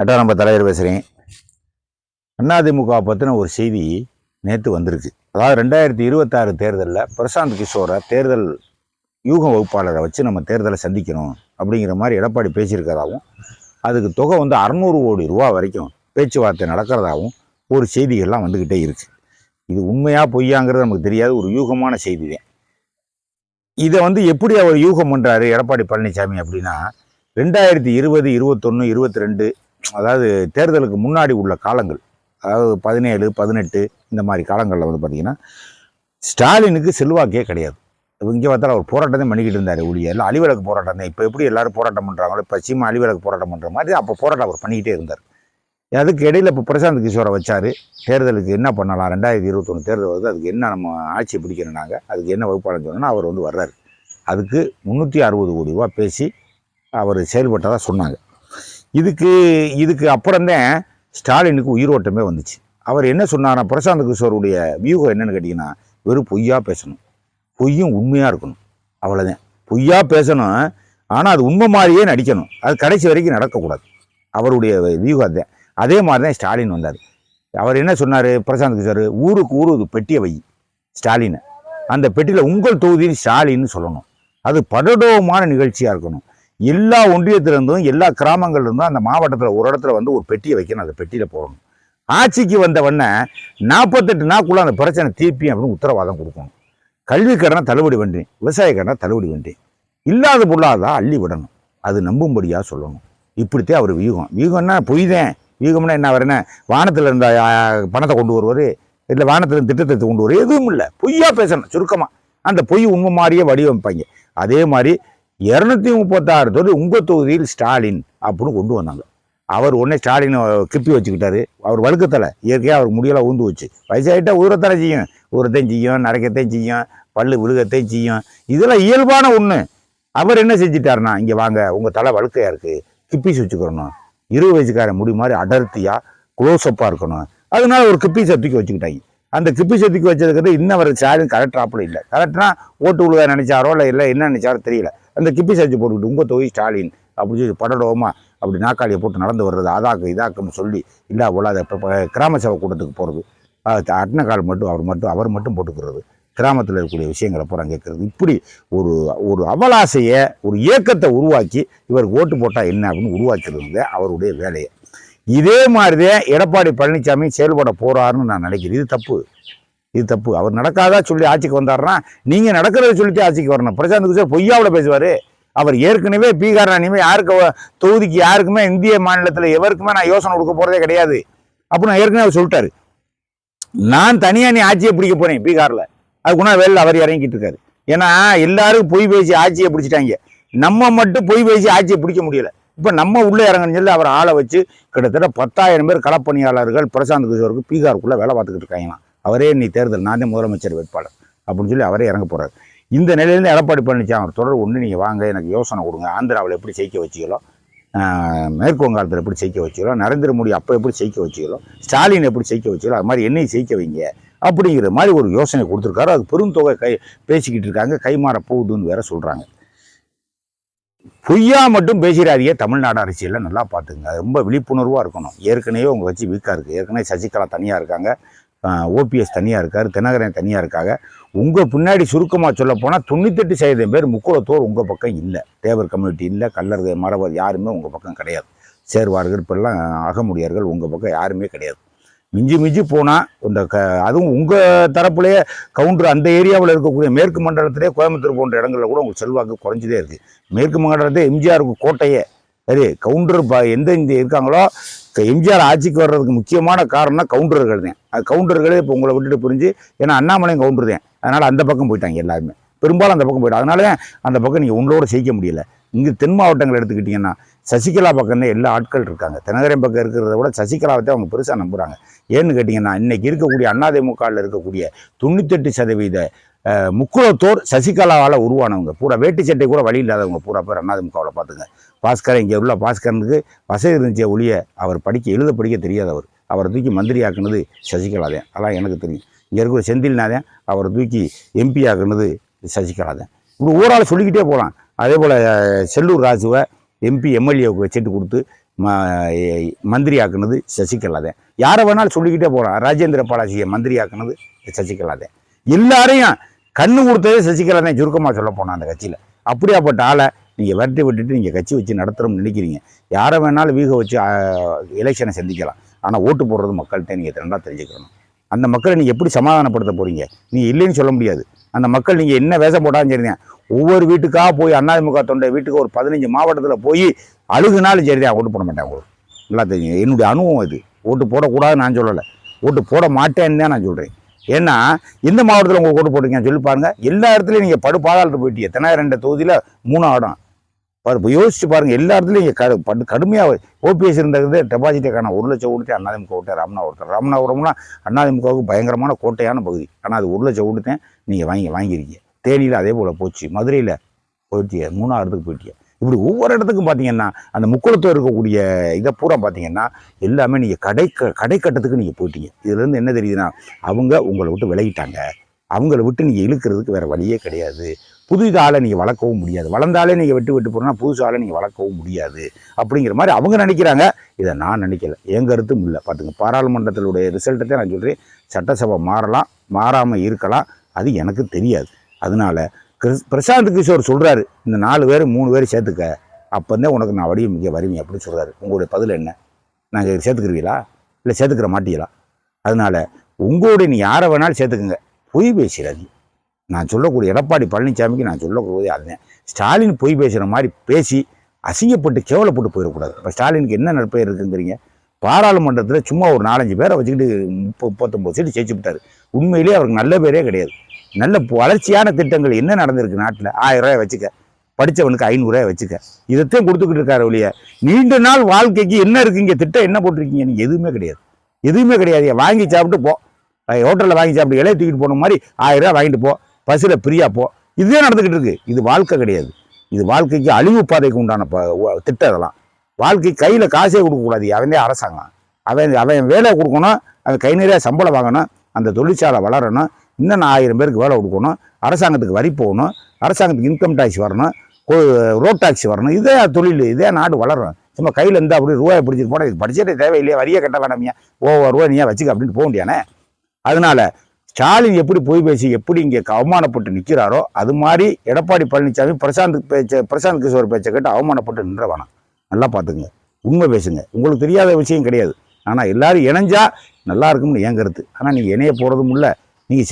அட்டா நம்ம தலைவர் பேசுகிறேன் அதிமுக பற்றின ஒரு செய்தி நேற்று வந்திருக்கு. அதாவது ரெண்டாயிரத்தி இருபத்தாறு தேர்தலில் பிரசாந்த் கிஷோரை தேர்தல் யூக வகுப்பாளரை வச்சு நம்ம தேர்தலை சந்திக்கணும் அப்படிங்கிற மாதிரி எடப்பாடி பேசியிருக்கிறதாகவும் அதுக்கு தொகை வந்து அறநூறு கோடி ரூபா வரைக்கும் பேச்சுவார்த்தை நடக்கிறதாவும் ஒரு செய்திகள்லாம் வந்துக்கிட்டே இருக்குது இது உண்மையாக பொய்யாங்கிறது நமக்கு தெரியாது ஒரு யூகமான செய்தி தான். இதை வந்து எப்படி அவர் யூகம் பண்ணுறாரு எடப்பாடி பழனிசாமி அப்படின்னா ரெண்டாயிரத்தி இருபது இருபத்தொன்று இருபத்தி ரெண்டு அதாவது தேர்தலுக்கு முன்னாடி உள்ள காலங்கள் அதாவது பதினேழு பதினெட்டு இந்த மாதிரி காலங்களில் வந்து பார்த்தீங்கன்னா ஸ்டாலினுக்கு செல்வாக்கே கிடையாது. இங்கே பார்த்தாலும் அவர் போராட்டத்தை பண்ணிக்கிட்டு இருந்தார் ஒழிய. எல்லாம் அலிவிலக்கு போராட்டம் தான். இப்போ எப்படி எல்லாரும் போராட்டம் பண்ணுறாங்களோ இப்போ சீமா போராட்டம் பண்ணுற மாதிரி அப்போ போராட்டம் அவர் பண்ணிக்கிட்டே இருந்தார். அதுக்கு இடையில இப்போ பிரசாந்த் கிஷோரை வச்சார். தேர்தலுக்கு என்ன பண்ணலாம்? ரெண்டாயிரத்தி இருபத்தொன்று தேர்தல் வருது. அதுக்கு என்ன நம்ம ஆட்சி பிடிக்கணும் நாங்கள் அதுக்கு என்ன வகுப்பாளர் சொன்னோன்னா அவர் வந்து வர்றாரு. அதுக்கு முந்நூற்றி அறுபது கோடி ரூபா பேசி அவர் செயல்பட்டதாக சொன்னாங்க. இதுக்கு இதுக்கு அப்புறம்தான் ஸ்டாலினுக்கு உயிரோட்டமே வந்துச்சு. அவர் என்ன சொன்னார்னா பிரசாந்த் கிஷோருடைய வியூகம் என்னென்னு கேட்டிங்கன்னா வெறும் பொய்யா பேசணும். பொய்யும் உண்மையாக இருக்கணும். அவ்வளோதான் பொய்யா பேசணும். ஆனால் அது உண்மை மாதிரியே நடிக்கணும். அது கடைசி வரைக்கும் நடக்கக்கூடாது. அவருடைய வியூகம் தான் அதே மாதிரி தான் ஸ்டாலின் வந்தார். அவர் என்ன சொன்னார் பிரசாந்த் கிஷோர்? ஊருக்கு ஊர் ஒரு பெட்டியை வை ஸ்டாலினை. அந்த பெட்டியில் உங்கள் தொகுதியின் ஸ்டாலின்னு சொல்லணும். அது படடோமான நிகழ்ச்சியாக இருக்கணும். எல்லா ஒன்றியத்திலிருந்தும் எல்லா கிராமங்கள்லேருந்தும் அந்த மாவட்டத்தில் ஒரு இடத்துல வந்து ஒரு பெட்டியை வைக்கணும். அந்த பெட்டியில் போடணும். ஆட்சிக்கு வந்தவொடனே நாற்பத்தெட்டு நாக்குள்ளே அந்த பிரச்சனை தீர்ப்பி அப்படின்னு உத்தரவாதம் கொடுக்கணும். கல்வி கடனை தள்ளுபடி வண்டி விவசாய கடனை தள்ளுபடி வண்டி. இல்லாத பொருளாதான் அள்ளி விடணும். அது நம்பும்படியாக சொல்லணும். இப்படித்தான் அவர் வியூகம். வியூகம்னா பொய் தான் வியூகம்னா என்ன வரேன்னா வானத்தில் இருந்த பணத்தை கொண்டு வருவார்? இல்லை வானத்தில் திட்டத்தை கொண்டு வருவார்? எதுவும் இல்லை. பொய்யா பேசணும் சுருக்கமாக அந்த பொய் உண்மை மாதிரியே வடிவமைப்பாங்க. அதே மாதிரி இரநூத்தி முப்பத்தாறு தொகுதி உங்கள் தொகுதியில் ஸ்டாலின் அப்படின்னு கொண்டு வந்தாங்க. அவர் உடனே ஸ்டாலினை கிப்பி வச்சுக்கிட்டாரு. அவர் வழுக்கத்தலை. இயற்கையாக அவர் முடியெல்லாம் ஊந்து வச்சு. வயசாகிட்டா ஊரத்தலை செய்யும். ஊரத்தையும் செய்யும் நடக்கத்தையும் செய்யும் பல்லு விழுகத்தையும் செய்யும். இதெல்லாம் இயல்பான ஒன்று அவர் என்ன செஞ்சிட்டாருனா இங்கே வாங்க உங்கள் தலை வழுக்கையாக இருக்குது கிப்பீஸ் வச்சுக்கிறணும் இருபது வயசுக்காரன் முடி மாதிரி அடர்த்தியாக க்ளோஸ்அப்பாக இருக்கணும். அதனால ஒரு கிப்பி தூக்கி வச்சுக்கிட்டாங்க. அந்த கிப்பி தூக்கி வச்சதுக்கு இன்னும் அவர் ஸ்டாலின் கரெக்டாக அப்படி இல்லை. கரெக்ட்னா ஓட்டு விழுக நினைச்சாரோ இல்லை இல்லை என்ன நினைச்சாரோ தெரியல. அந்த கிப்பி வச்சு போட்டுக்கிட்டு உங்கள் தொகை ஸ்டாலின் அப்படி சொல்லி படடோமா அப்படி நாக்காளியை போட்டு நடந்து வர்றது அதாக்கு இதாக்குன்னு சொல்லி இல்லை பொல்லாத இப்போ கிராம சபை கூட்டத்துக்கு போகிறது அட்னக்கால் மட்டும் அவர் மட்டும் அவர் மட்டும் போட்டுக்கிறது. கிராமத்தில் இருக்கக்கூடிய விஷயங்களை பூரா கேட்கறது. இப்படி ஒரு ஒரு அவலாசையை ஒரு இயக்கத்தை உருவாக்கி இவருக்கு ஓட்டு போட்டால் என்ன அப்படின்னு உருவாக்கிருந்தது அவருடைய வேலையை. இதே மாதிரிதான் எடப்பாடி பழனிசாமி செயல்பட போகிறாருன்னு நான் நினைக்கிறேன். இது தப்பு. இது தப்பு. அவர் நடக்காதா சொல்லி ஆட்சிக்கு வந்தார்னா நீங்கள் நடக்கிறத சொல்லிட்டு ஆட்சிக்கு வரணும். பிரசாந்த் கிஷோர் பொய்யாவில் பேசுவார். அவர் ஏற்கனவே பீகார் இனிமே யாருக்கு தொகுதிக்கு யாருக்குமே இந்திய மாநிலத்தில் எவருக்குமே நான் யோசனை கொடுக்க போகிறதே கிடையாது. அப்படின்னு நான் ஏற்கனவே அவர் சொல்லிட்டாரு. நான் தனியாக நீ ஆட்சியை பிடிக்க போகிறேன் பீகாரில். அதுக்குன்னா வெளில அவர் இறங்கிட்டு இருக்காரு. ஏன்னா எல்லாரும் பொய் பேசி ஆட்சியை பிடிச்சிட்டாங்க. நம்ம மட்டும் பொய் பேசி ஆட்சியை பிடிக்க முடியல. இப்போ நம்ம உள்ளே இறங்கன்னு சொல்லி அவர் ஆளை வச்சு கிட்டத்தட்ட பத்தாயிரம் பேர் களப்பணியாளர்கள் பிரசாந்த் கிஷோருக்கு பீகாருக்குள்ளே வேலை பார்த்துக்கிட்டு இருக்காங்களாம். அவரே நீ தேர்தல் நான் தான் முதலமைச்சர் வேட்பாளர் அப்படின்னு சொல்லி அவரே இறங்க போகிறார் இந்த நிலையிலேருந்து எடப்பாடி பழனிசாமி அவர் தொடர் ஒன்று நீங்கள் வாங்க எனக்கு யோசனை கொடுங்க ஆந்திராவில் எப்படி ஜெயிக்க வச்சிங்களோ மேற்கு வங்காளத்தில் எப்படி ஜெயிக்க வச்சிங்களோ நரேந்திர மோடி அப்போ எப்படி ஜெயிக்க வச்சிங்களோ ஸ்டாலின் எப்படி ஜெயிக்க வச்சிங்களோ அது மாதிரி என்னையும் ஜெயிக்க வைங்க அப்படிங்கிற மாதிரி ஒரு யோசனை கொடுத்துருக்காரு. அது பெருந்தொகை கை பேசிக்கிட்டு இருக்காங்க கைமாற போகுதுன்னு வேற சொல்கிறாங்க பொய்யா மட்டும் பேசுகிறாதியே தமிழ்நாடு அரசியலில் நல்லா பார்த்துங்க ரொம்ப விழிப்புணர்வாக இருக்கணும். ஏற்கனவே உங்கள் வச்சு வீக்காக இருக்குது ஏற்கனவே சசிகலா தனியாக இருக்காங்க. ஓபிஎஸ் தனியாக இருக்கார் தினகரன் தனியாக இருக்காங்க. உங்கள் பின்னாடி சுருக்கமாக சொல்ல போனால் தொண்ணூத்தெட்டு சதவீதம் பேர் முக்குளத்தோர் உங்கள் பக்கம் இல்லை. தேவர் கம்யூனிட்டி இல்லை கல்லர் மறவர் யாருமே உங்கள் பக்கம் கிடையாது. சேர்வார்கள் இப்பெல்லாம் அகமுடியார்கள் உங்கள் பக்கம் யாருமே கிடையாது. மிஞ்சி மிஞ்சி போனால் இந்த க அதுவும் உங்கள் தரப்புலேயே கவுண்டர் அந்த ஏரியாவில் இருக்கக்கூடிய மேற்கு மண்டலத்திலே கோயம்புத்தூர் போன்ற இடங்களில் கூட உங்களுக்கு செல்வாக்கு குறைஞ்சதே இருக்குது மேற்கு மண்டலத்தை எம்ஜிஆருக்கு கோட்டையே. சரி கவுண்டர் ப எந்த இந்த இருக்காங்களோ எம்ஜிஆர் ஆட்சிக்கு வர்றதுக்கு முக்கியமான காரணம்னா கவுண்டர்கள் தான். அது கவுண்டர்களே இப்போ உங்களை விட்டுட்டு புரிஞ்சு ஏன்னா அண்ணாமலையும் கவுண்டர் தான். அதனால் அந்த பக்கம் போயிட்டாங்க எல்லாருமே. பெரும்பாலும் அந்த பக்கம் போயிட்டாங்க. அதனால தான் அந்த பக்கம் நீங்கள் உங்களோட ஜெயிக்க முடியல. இங்கே தென் மாவட்டங்கள் எடுத்துக்கிட்டிங்கன்னா சசிகலா பக்கம் எல்லா ஆட்கள் இருக்காங்க. தினகரன் பக்கம் இருக்கிறத விட சசிகலாவை தான் அவங்க பெருசாக நம்புகிறாங்க ஏன்னு கேட்டிங்கன்னா இன்றைக்கி இருக்கக்கூடிய அதிமுகவில் இருக்கக்கூடிய தொண்ணூத்தெட்டு சதவீத முக்குளத்தோர் சசிகலாவால் உருவானவங்க. பூரா வேட்டி சட்டை கூட வழி இல்லாதவங்க. பூரா பேர் அதிமுகவில் பார்த்துங்க பாஸ்கர் இங்கே உள்ள பாஸ்கரனுக்கு வசதி இருந்துச்சே ஒழிய அவர் படிக்க எழுத படிக்க தெரியாதவர் அவரை. தூக்கி மந்திரி ஆக்குனது சசிகலா தான் அதான் எனக்கு தெரியும். இங்கே இருக்கிற செந்தில்நாதன் அவரை தூக்கி எம்பி ஆக்குனது சசிகலா தான் இப்படி ஊரால் சொல்லிக்கிட்டே போகலாம் அதே போல் செல்லூர் ராஜுவை எம்பி எம்எல்ஏவுக்கு வச்சுட்டு கொடுத்து ம மந்திரி ஆக்குனது சசிகலா தான் யாரை வேணாலும் சொல்லிக்கிட்டே போகலாம் ராஜேந்திர பாலாஜியை மந்திரி ஆக்குனது சசிகலா தான் எல்லாரையும் கண்ணு கொடுத்ததே சசிகலா தான் சுருக்கமாக சொல்ல போனால் அந்த கட்சியில். அப்படியாப்பட்ட ஆளை நீங்கள் விரட்டி விட்டுட்டு நீங்கள் கட்சி வச்சு நடத்துகிறோம்னு நினைக்கிறீங்க. யாரை வேணாலும் வீக வச்சு எலெக்ஷனை சந்திக்கலாம். ஆனால் ஓட்டு போடுறது மக்கள்கிட்ட நீங்கள் ரெண்டாக தெரிஞ்சுக்கணும் அந்த மக்களை நீங்கள் எப்படி சமாதானப்படுத்த போகிறீங்க நீங்கள் இல்லைன்னு சொல்ல முடியாது. அந்த மக்கள் நீங்கள் என்ன வேஷம் போட்டாலும் சரிதான். ஒவ்வொரு வீட்டுக்காக போய் அண்ணாதிமுக தொண்டை வீட்டுக்கு ஒரு பதினஞ்சு மாவட்டத்தில் போய் அழுகுனாலும் சரிதான். ஓட்டு போட மாட்டேன் உங்களுக்கு நல்லா தெரியும். என்னுடைய அனுபவம் இது. ஓட்டு போடக்கூடாதுன்னு நான் சொல்லலை. ஓட்டு போட மாட்டேன்னு தான் நான் சொல்கிறேன் ஏன்னா இந்த மாவட்டத்தில் உங்கள் கூட போட்டிருக்கீங்க சொல்லி பாருங்கள் எல்லா இடத்துலையும் நீங்கள் படு பாதாளத்து போயிட்டீங்க. தென்னாயிரம் தொகுதியில் மூணு ஆடம். பாரு யோசிச்சு பாருங்கள் எல்லா இடத்துலையும் இங்கே கடு படு கடுமையாக ஓபிஎஸ் இருந்தது டெபாசிட்டே ஒரு லட்சம் கொடுத்து அண்ணாதிமுக ஓட்டு ராமநாதபுரத்தில் ராமநாதபுரம்னா அண்ணாதிமுகவுக்கு பயங்கரமான கோட்டையான பகுதி. ஆனால் அது ஒரு லட்சம் கொடுத்தேன். நீங்கள் வாங்கி வாங்கியிருக்கீங்க. தேனியில் அதே போல் போச்சு. மதுரையில் போயிட்டிய மூணாயிரத்துக்கு போயிட்டிய இப்படி ஒவ்வொரு இடத்துக்கும் பார்த்தீங்கன்னா அந்த முக்குளத்தில் இருக்கக்கூடிய இதை பூரா பார்த்தீங்கன்னா எல்லாமே நீங்கள் கடை க- கடைக்கட்டத்துக்கு நீங்கள் போயிட்டீங்க. இதுலேருந்து என்ன தெரியுதுன்னா அவங்க உங்களை விட்டு விலகிட்டாங்க. அவங்கள விட்டு நீங்கள் இழுக்கிறதுக்கு வேறு வழியே கிடையாது. புது ஆளை நீங்கள் வளர்க்கவும் முடியாது. வளர்ந்தாலே நீங்கள் வெட்டு வெட்டு போகிறோன்னா புதுசு நீங்கள் வளர்க்கவும் முடியாது. அப்படிங்கிற மாதிரி அவங்க நினைக்கிறாங்க. இதை நான் நினைக்கல. என் கருத்தும் இல்லை. பார்த்துங்க பாராளுமன்றத்தினுடைய ரிசல்ட்டை தான் நான் சொல்கிறேன் சட்டசபை மாறலாம் மாறாமல் இருக்கலாம். அது எனக்கு தெரியாது. அதனால பிரசாந்த் கிஷோர் சொல்கிறாரு இந்த நாலு பேர் மூணு பேர் சேர்த்துக்க. அப்போந்தே உனக்கு நான் வடிவம் மிக வறுமை அப்படின்னு சொல்கிறாரு உங்களுடைய பதில் என்ன? நாங்கள் சேர்த்துக்கிறீங்களா இல்லை சேர்த்துக்கிற மாட்டீங்களா? அதனால உங்களுடைய நீ யாரை வேணாலும் சேர்த்துக்குங்க. பொய் பேசுகிறாதி நான் சொல்லக்கூடிய எடப்பாடி பழனிசாமிக்கு நான் சொல்லக்கூடிய அதுதான் ஸ்டாலின் பொய் பேசுகிற மாதிரி பேசி அசிங்கப்பட்டு கேவலப்பட்டு போயிடக்கூடாது. இப்போ ஸ்டாலினுக்கு என்ன நற்பெயர் இருக்குங்கிறீங்க? பாராளுமன்றத்தில் சும்மா ஒரு நாலஞ்சு பேரை வச்சுக்கிட்டு முப்பது முப்பத்தொம்பது சீட்டு ஜெயிச்சு விட்டார் உண்மையிலேயே அவருக்கு நல்ல பேரே கிடையாது. நல்ல வளர்ச்சியான திட்டங்கள் என்ன நடந்திருக்கு நாட்டில்? ஆயிரம் ரூபாய் வச்சுக்க. படித்தவனுக்கு ஐநூறுரூவாய் வச்சுக்க. இதைத்தையும் கொடுத்துக்கிட்டு இருக்காரு ஒழிய. நீண்ட நாள் வாழ்க்கைக்கு என்ன இருக்குங்க? திட்டம் என்ன போட்டிருக்கீங்க நீ எதுவுமே கிடையாது. எதுவுமே கிடையாது. வாங்கி சாப்பிட்டு போ. ஹோட்டலில் வாங்கி சாப்பிட்டு இலைய தூக்கிட்டு போன மாதிரி ஆயிரம் வாங்கிட்டு போ. பஸ்ஸில் ஃப்ரீயாக போ. இதுவே நடந்துக்கிட்டு இருக்கு. இது வாழ்க்கை கிடையாது. இது வாழ்க்கைக்கு அழிவு பாதைக்கு உண்டான ப திட்டம் இதெல்லாம். வாழ்க்கை கையில் காசே கொடுக்கக்கூடாது அவனே அரசாங்கம். அவன் அவன் வேலை கொடுக்கணும். அவன் கை நிறையா சம்பளம் வாங்கணும். அந்த தொழிற்சாலை வளரணும். இன்னும் நான் ஆயிரம் பேருக்கு வேலை கொடுக்கணும் அரசாங்கத்துக்கு வரி போகணும் அரசாங்கத்துக்கு இன்கம் டேக்ஸ் வரணும் ரோட் டேக்ஸ் வரணும் இதே தொழில் இதே நாடு வளரும் சும்மா கையில் இருந்தால் அப்படி ரூபாய் பிடிச்சிட்டு போனால் இது படிச்சதே தேவையில்லையா வரியே கட்ட வேணாமியா? ஓ ரூபா நீயா வச்சுக்க அப்படின்னு போக முடியானே அதனால ஸ்டாலின் எப்படி போய் பேசி எப்படி இங்கே அவமானப்பட்டு நிற்கிறாரோ அது மாதிரி எடப்பாடி பழனிசாமி பிரசாந்த் பேச்ச பிரசாந்த் கிஷோர் பேச்சை கேட்டு அவமானப்பட்டு நின்ற வேணாம் நல்லா பார்த்துங்க உண்மை பேசுங்க. உங்களுக்கு தெரியாத விஷயம் கிடையாது. ஆனால் எல்லோரும் இணைஞ்சா நல்லா இருக்கும்னு என் கருத்து. ஆனால் நீங்கள் இணைய போகிறதும் இல்லை. நீங்கள்